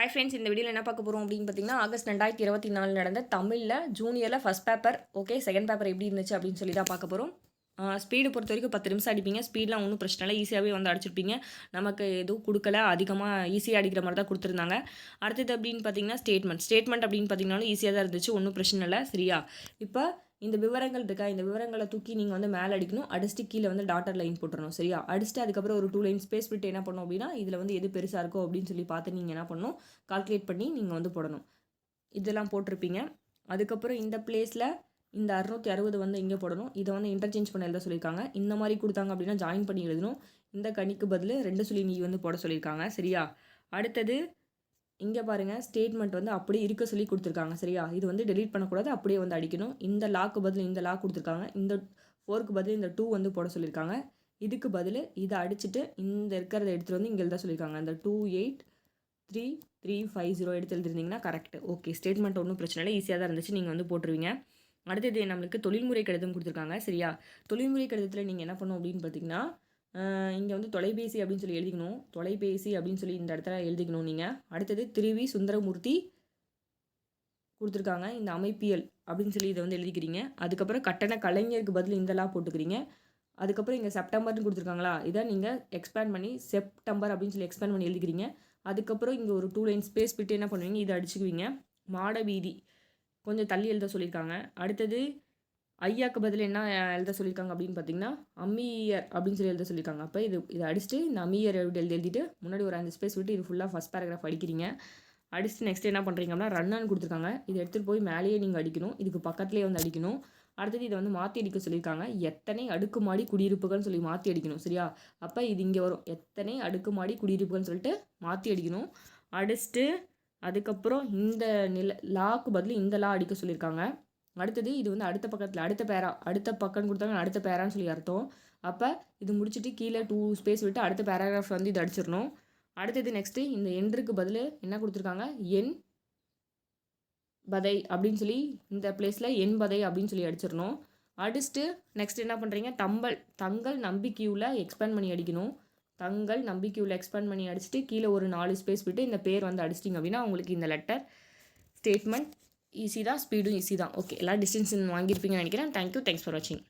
Hi friends இந்த வீடியோவில் என்ன பார்க்க போகிறோம் அப்படின்னு பார்த்தீங்கன்னா ஆகஸ்ட் ரெண்டாயிரத்தி இருபத்தி நாலு நடந்த தமிழில் ஜூனியரில் first paper okay second paper எப்படி இருந்துச்சு அப்படின்னு சொல்லி தான் பார்க்க போகிறோம் ஸ்பீடு பொறுத்த வரைக்கும் பத்து நிமிஷம் அடிப்பீங்க. ஸ்பீட்லாம் ஒன்றும் பிரச்சனை இல்லை. ஈஸியாகவே வந்து அடிச்சிருப்பீங்க. நமக்கு எதுவும் கொடுக்கல. அதிகமாக ஈஸியாக அடிக்கிற மாதிரி தான் கொடுத்துருந்தாங்க. அடுத்தது அப்படின்னு பார்த்தீங்கன்னா ஸ்டேட்மெண்ட் ஸ்டேட்மெண்ட் அப்படின்னு பார்த்தீங்கன்னாலும் ஈஸியாக தான் இருந்துச்சு. ஒன்றும் பிரச்சனை இல்லை. சரியா? இப்போ இந்த விவரங்கள் இருக்கா? இந்த விவரங்களை தூக்கி நீங்கள் வந்து மேலே அடிக்கணும். அடிச்சுட்டு கீழே வந்து டாட்டர் லைன் போட்டுறணும் சரியா? அடிச்சுட்டு அதுக்கப்புறம் ஒரு டூ லைன் ஸ்பேஸ் விட்டு என்ன பண்ணணும் அப்படின்னா இதில் வந்து எது பெருசாக இருக்கோ அப்படின்னு சொல்லி பார்த்து நீங்கள் என்ன பண்ணணும்? கால்குலேட் பண்ணி நீங்கள் வந்து போடணும். இதெல்லாம் போட்டிருப்பீங்க. அதுக்கப்புறம் இந்த பிளேஸில் இந்த அறுநூற்றி அறுபது வந்து இங்கே போடணும். இதை வந்து இன்டர்சேஞ்ச் பண்ண எழுத சொல்லியிருக்காங்க. இந்த மாதிரி கொடுத்தாங்க அப்படின்னா ஜாயின் பண்ணி எழுதணும். இந்த கணிக்கு பதில் ரெண்டு சொல்லி நீ வந்து போட சொல்லியிருக்காங்க சரியா? அடுத்தது இங்கே பாருங்கள் ஸ்டேட்மெண்ட் வந்து அப்படியே இருக்க சொல்லி கொடுத்துருக்காங்க சரியா? இது வந்து டெலீட் பண்ணக்கூடாது அப்படியே வந்து அடிக்கணும். இந்த லாக்கு பதில் இந்த லாக் கொடுத்துருக்காங்க இந்த ஃபோருக்கு பதில் இந்த டூ வந்து போட சொல்லியிருக்காங்க இதுக்கு பதில் இதை அடிச்சுட்டு இந்த இருக்கிறத எடுத்துகிட்டு வந்து இங்கே எழுத சொல்லியிருக்காங்க இந்த two eight three three five zero எடுத்து எழுதிருந்தீங்கன்னா கரெக்ட் ஓகே ஸ்டேட்மெண்ட் ஒன்றும் பிரச்சனை இல்லை ஈஸியாக தான் இருந்துச்சு நீங்கள் வந்து போட்டுருவீங்க. அடுத்தது நம்மளுக்கு தொழில்முறை கடிதம் கொடுத்துருக்காங்க சரியா? தொழில்முறை கடிதத்தில் நீங்கள் என்ன பண்ணணும் அப்படின்னு பார்த்தீங்கன்னா இங்கே வந்து தொலைபேசி அப்படின்னு சொல்லி எழுதிக்கணும். தொலைபேசி அப்படின்னு சொல்லி இந்த இடத்துல எழுதிக்கணும் நீங்கள் அடுத்தது திருவி சுந்தரமூர்த்தி கொடுத்துருக்காங்க. இந்த அமைப்பியல் அப்படின்னு சொல்லி இதை வந்து எழுதிக்கிறீங்க. அதுக்கப்புறம் கட்டண கலைஞருக்கு பதில் இந்தலாம் போட்டுக்கிறீங்க. அதுக்கப்புறம் இங்கே செப்டம்பர்னு கொடுத்துருக்காங்களா? இதை நீங்கள் எக்ஸ்பேண்ட் பண்ணி செப்டம்பர் அப்படின்னு சொல்லி எக்ஸ்பேண்ட் பண்ணி எழுதிக்கிறீங்க. அதுக்கப்புறம் இங்கே ஒரு டூ லைன் ஸ்பேஸ் விட்டு என்ன பண்ணுவீங்க? இதை அடிச்சுக்குவீங்க. மாட வீதி. கொஞ்சம் தள்ளி எழுத சொல்லியிருக்காங்க. அடுத்தது ஐயாக்கு பதில் என்ன எழுத சொல்லியிருக்காங்க அப்படின்னு பார்த்தீங்கன்னா அம்மியர் அப்படின்னு சொல்லி எழுத சொல்லியிருக்காங்க. அப்போ இது இதை அடிச்சுட்டு இந்த அம்மியர் எழுதி எழுதிட்டு முன்னாடி ஒரு அஞ்சு ஸ்பேஸ் விட்டு இது ஃபுல்லாக ஃபஸ்ட் பேராகிராஃப் அடிக்கிறீங்க. அடிச்சுட்டு நெக்ஸ்ட் என்ன பண்ணுறீங்க அப்படின்னா ரன்னான்னு கொடுத்துருக்காங்க. இதை எடுத்துகிட்டு போய் மேலேயே நீங்கள் அடிக்கணும். இதுக்கு பக்கத்துலேயே வந்து அடிக்கணும். அடுத்தது இதை வந்து மாற்றி அடிக்க சொல்லியிருக்காங்க. எத்தனை அடுக்குமாடி குடியிருப்புகள்னு சொல்லி மாற்றி அடிக்கணும் சரியா? அப்போ இது இங்கே வரும். எத்தனை அடுக்குமாடி குடியிருப்புகள்னு சொல்லிட்டு மாற்றி அடிக்கணும். அடிச்சுட்டு அதுக்கப்புறம் இந்த நில லாக்கு பதில் இந்த லா அடிக்க சொல்லியிருக்காங்க. அடுத்தது இது வந்து அடுத்த பக்கத்தில் அடுத்த பேரா அடுத்த பக்கம்னு கொடுத்தாங்க அடுத்த பேரான்னு சொல்லி அர்த்தம். அப்போ இது முடிச்சுட்டு கீழே டூ ஸ்பேஸ் விட்டு அடுத்த பேராகிராஃப் வந்து இது அடிச்சிடணும். அடுத்தது நெக்ஸ்ட்டு இந்த எண்ணுக்கு பதில் என்ன கொடுத்துருக்காங்க? எண் பதை அப்படின்னு சொல்லி இந்த பிளேஸில் எண் பதை அப்படின்னு சொல்லி அடிச்சிடணும். அடிச்சுட்டு நெக்ஸ்ட் என்ன பண்ணுறீங்க தம்பல் தங்கள் நம்பிக்கையுள்ள எக்ஸ்பேண்ட் பண்ணி அடிக்கணும். தங்கள் நம்பிக்கையுள்ள எக்ஸ்பேண்ட் பண்ணி அடிச்சுட்டு கீழே ஒரு நாலு ஸ்பேஸ் விட்டு இந்த பேர் வந்து அடிச்சிட்டிங்க அப்படின்னா உங்களுக்கு இந்த லெட்டர் ஸ்டேட்மெண்ட் ஈஸி தான் ஸ்பீடும் ஈஸி தான். ஓகே எல்லா டிஸ்டன்ஸ் வாங்கியிருப்பீங்கன்னு நினைக்கிறேன். தேங்க்யூ தேங்க்ஸ் ஃபார் வாட்சிங்